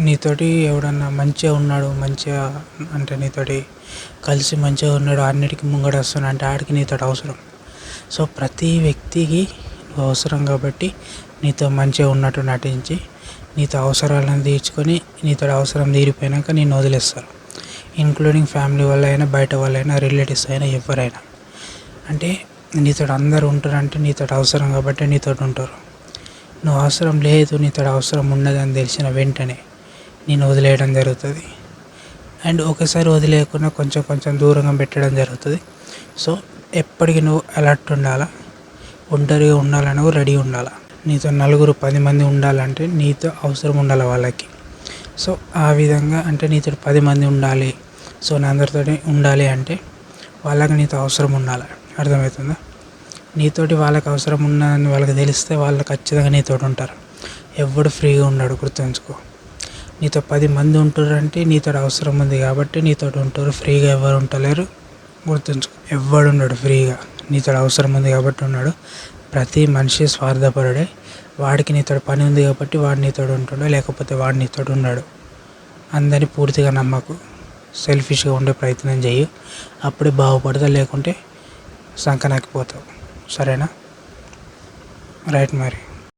నీతోటి ఎవడన్నా మంచిగా ఉన్నాడు మంచిగా అంటే నీతోటి కలిసి మంచిగా ఉన్నాడు అన్నిటికీ ముంగట వస్తున్నాడు అంటే ఆడికి నీతోటి అవసరం. సో ప్రతి వ్యక్తికి నువ్వు అవసరం కాబట్టి నీతో మంచిగా ఉన్నట్టు నటించి నీతో అవసరాలను తీర్చుకొని నీతోటి అవసరం తీరిపోయాక నేను వదిలేస్తారు. ఇంక్లూడింగ్ ఫ్యామిలీ వాళ్ళు అయినా బయట వాళ్ళైనా రిలేటివ్స్ అయినా ఎవరైనా. అంటే నీతో అందరు ఉంటారంటే నీతో అవసరం కాబట్టి నీతోటి ఉంటారు. నువ్వు అవసరం లేదు నీతోటి అవసరం ఉండదని తెలిసిన వెంటనే నేను వదిలేయడం జరుగుతుంది. అండ్ ఒకసారి వదిలేయకుండా కొంచెం కొంచెం దూరంగా పెట్టడం జరుగుతుంది. సో ఎప్పటికీ నువ్వు అలర్ట్ ఉండాలా? ఒంటరిగా ఉండాలని రెడీ ఉండాలా? నీతో నలుగురు పది మంది ఉండాలంటే నీతో అవసరం ఉండాలి వాళ్ళకి? సో ఆ విధంగా అంటే నీతో పది మంది ఉండాలి. సో నా అందరితో ఉండాలి అంటే వాళ్ళకి నీతో అవసరం ఉండాలి? అర్థమవుతుందా? నీతోటి వాళ్ళకి అవసరం ఉన్నదని వాళ్ళకి తెలిస్తే వాళ్ళు ఖచ్చితంగా నీతోటి ఉంటారు. ఎవడు ఫ్రీగా ఉన్నాడు గుర్తుంచుకో. నీతో పది మంది ఉంటారంటే నీతో అవసరం ఉంది కాబట్టి నీతో ఉంటారు ఫ్రీగా ఎవరు ఉండలేరు. గుర్తుంచుకో ఎవడు ఉన్నాడు ఫ్రీగా. నీతో అవసరం ఉంది కాబట్టి ఉన్నాడు. ప్రతి మనిషి స్వార్థపరుడే. వాడికి నీతో పని ఉంది కాబట్టి వాడు నీతో ఉంటాడు లేకపోతే వాడు నీతో ఉన్నాడు అందరినీ పూర్తిగా నమ్మకు. సెల్ఫిష్గా ఉండే ప్రయత్నం చెయ్యి. అప్పుడే బాగుపడతా లేకుంటే సంకనాకిపోతావు సరేనా? రైట్ మరి.